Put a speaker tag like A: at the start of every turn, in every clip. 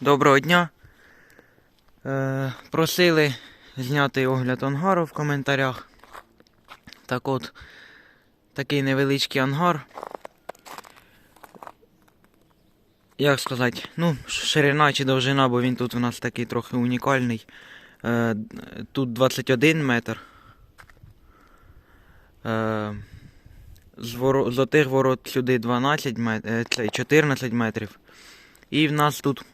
A: Доброго дня. Е, просили зняти огляд ангару в коментарях. Так от, такий невеличкий ангар. Як сказати, ну, ширина чи довжина, бо він тут у нас такий трохи унікальний. Е, тут 21 метр. Е, з, воро... з отих ворот сюди 12 метрів, 14 метрів. І в нас тут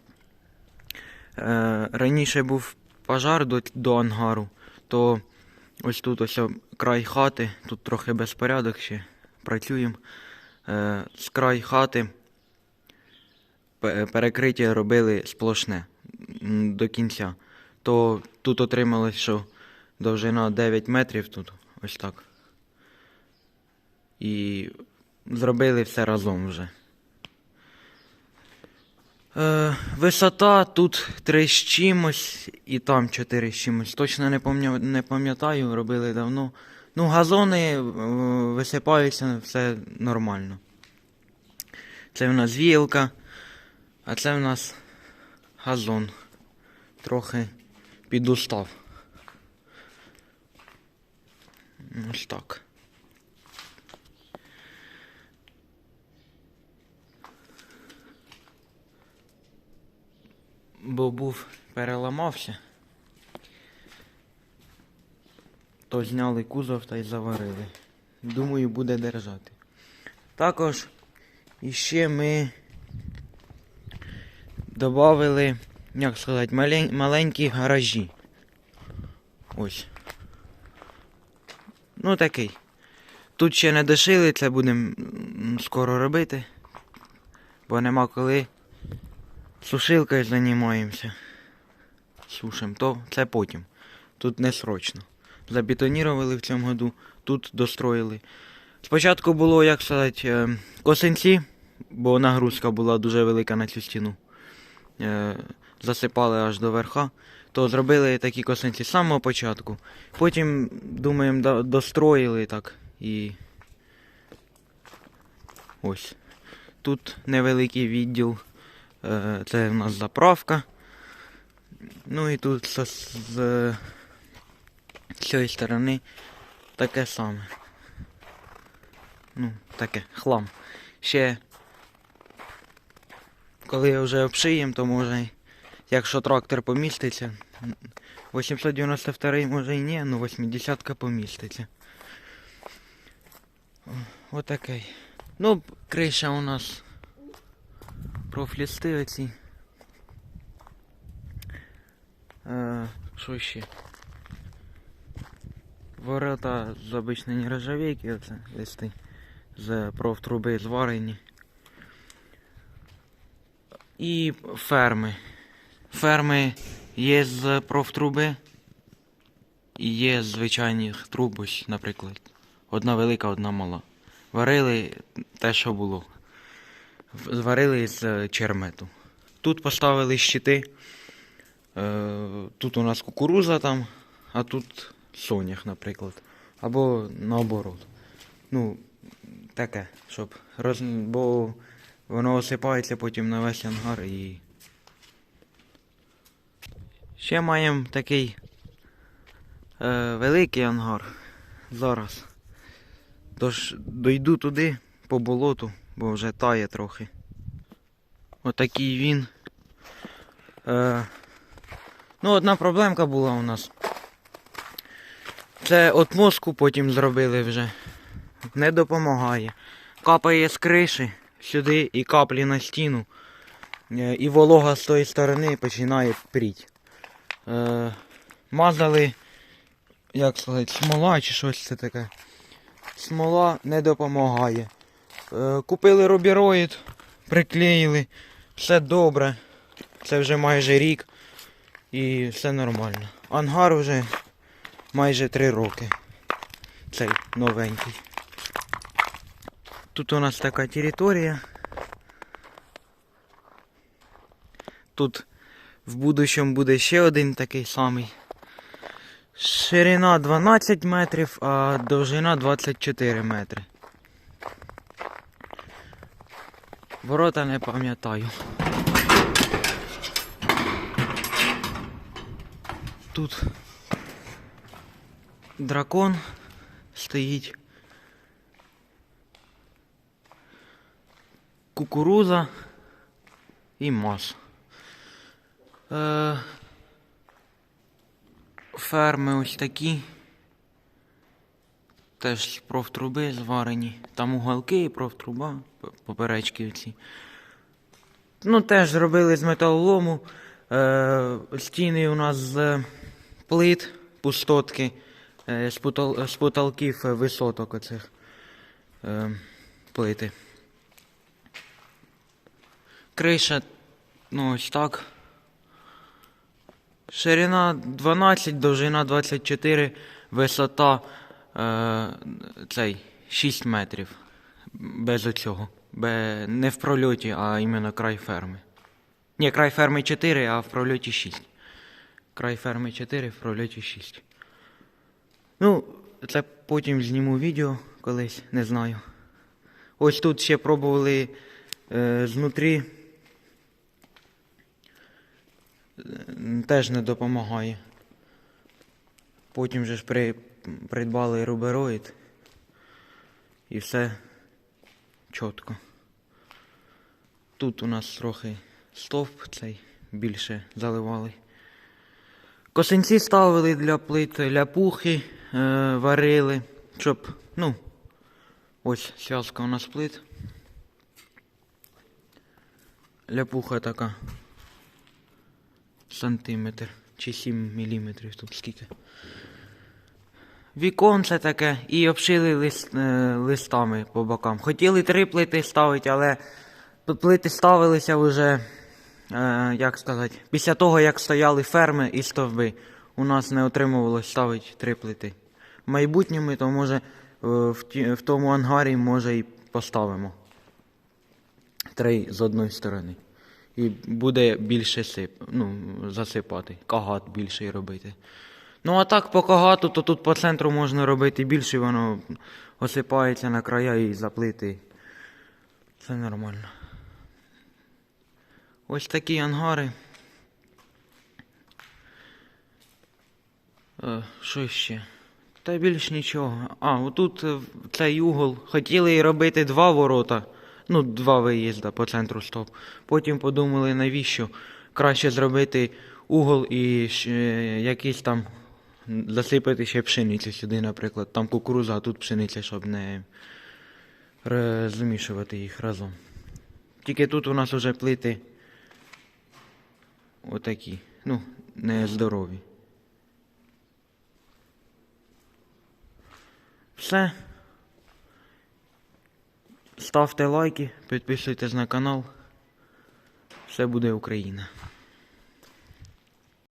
A: раніше був пожар до, до ангару, то ось тут ось край хати, тут трохи безпорядок ще працюємо. Е, з край хати перекриття робили сплошне до кінця. То тут отрималось, що довжина 9 метрів тут, ось так. І зробили все разом вже. Е, висота тут 3 з чимось і там 4 з чимось. Точно не, пам'я- не пам'ятаю, робили давно. Ну, газони е, висипаються, все нормально. Це в нас віялка, а це в нас газон. Трохи підустав. Ось так. Бо був переламався. То зняли кузов та й заварили. Думаю, буде держати. Також іще ми додали, як сказати, малень- маленькі гаражі. Ось. Ну такий. Тут ще не дошили, це будемо скоро робити. Бо нема коли. Сушилкою займаємося. Сушим, то це потім. Тут не срочно. Забетонірували в цьому году, тут достроїли. Спочатку було, як сказати, е, косинці, бо нагрузка була дуже велика на цю стіну. Е, Засипали аж до верха. То зробили такі косинці з самого початку. Потім, думаємо, достроїли так і. Ось. Тут невеликий відділ. Е, Це в нас заправка. Ну і тут з, з цієї сторони таке саме. Ну, таке, хлам. Ще коли вже обшиємо, то може, якщо трактор поміститься. 892 може і ні, ну 80-ка поміститься. Отакий. Ну, криша у нас профлісти оці. Е, що ще? Ворота з обичної нержавейки, оце листи. З профтруби зварені. І ферми. Ферми є з профтруби. І є з звичайних труб, наприклад. Одна велика, одна мала. Варили те, що було. Зварили з е, чермету. Тут поставили щити. Е, Тут у нас кукуруза там, а тут сонях, наприклад. Або наоборот. Ну, таке, щоб роз... бо воно осипається потім на весь ангар і. Ще маємо такий е, великий ангар зараз. Тож дойду туди по болоту, бо вже тає трохи. Отакий він. Е, ну, одна проблемка була у нас. Це от мозку потім зробили вже. Не допомагає. Капає з криші сюди і каплі на стіну. Е, І волога з тої сторони починає пріть. Е, мазали, як сказати, смола чи щось це таке. Смола не допомагає. Е, купили рубіроїд, приклеїли, все добре. Це вже майже рік і все нормально. Ангар вже майже три роки. Цей новенький. Тут у нас така територія. Тут в будущому буде ще один такий самий. Ширина 12 метрів, а довжина 24 метри. Ворота не пам'ятаю. Тут дракон стоїть. Кукуруза і мас. Е, Ферми ось такі. Теж з профтруби зварені. Там уголки і профтруба, поперечки оці. Ну, теж зробили з металолому. Е, стіни у нас з плит, пустотки, е, з, потол, з потолків е, висоток оцих е, плити. Криша, ну ось так. Ширина 12, довжина 24, висота е, цей 6 метрів. Без оцього. Бе, не в прольоті, а іменно край ферми. Ні, край ферми 4, а в прольоті 6. Край ферми 4, в прольоті 6. Ну, це потім зніму відео колись, не знаю. Ось тут ще пробували е, знутрі. Теж не допомагає. Потім же ж при, придбали рубероїд. І все чітко. Тут у нас трохи стовп цей більше заливали. Косинці ставили для плит, ляпухи е, варили, щоб, ну, ось зв'язка у нас плит. Ляпуха така. Сантиметр чи 7 міліметрів тут скільки. Віконце таке і обшили лист, е, листами по бокам. Хотіли три плити ставити, але плити ставилися вже, е, як сказати, після того, як стояли ферми і стовби, у нас не отримувалось ставити три плити. В майбутньому, то може е, в, ті, в тому ангарі може і поставимо. Три з одної сторони. І буде більше сип, ну, засипати, кагат більший робити. Ну а так по кагату, то тут по центру можна робити більше, воно осипається на края і заплити. Це нормально. Ось такі ангари. Е, Що ще? Та більш нічого. А, отут е, цей угол. Хотіли і робити два ворота. Ну, два виїзда по центру стоп. Потім подумали, навіщо краще зробити угол і якийсь там засипати ще пшеницю сюди, наприклад. Там кукуруза, а тут пшениця, щоб не ре- змішувати їх разом. Тільки тут у нас вже плити отакі. Ну, не здорові. Все. Ставте лайки, підписуйтесь на канал. Все буде Україна.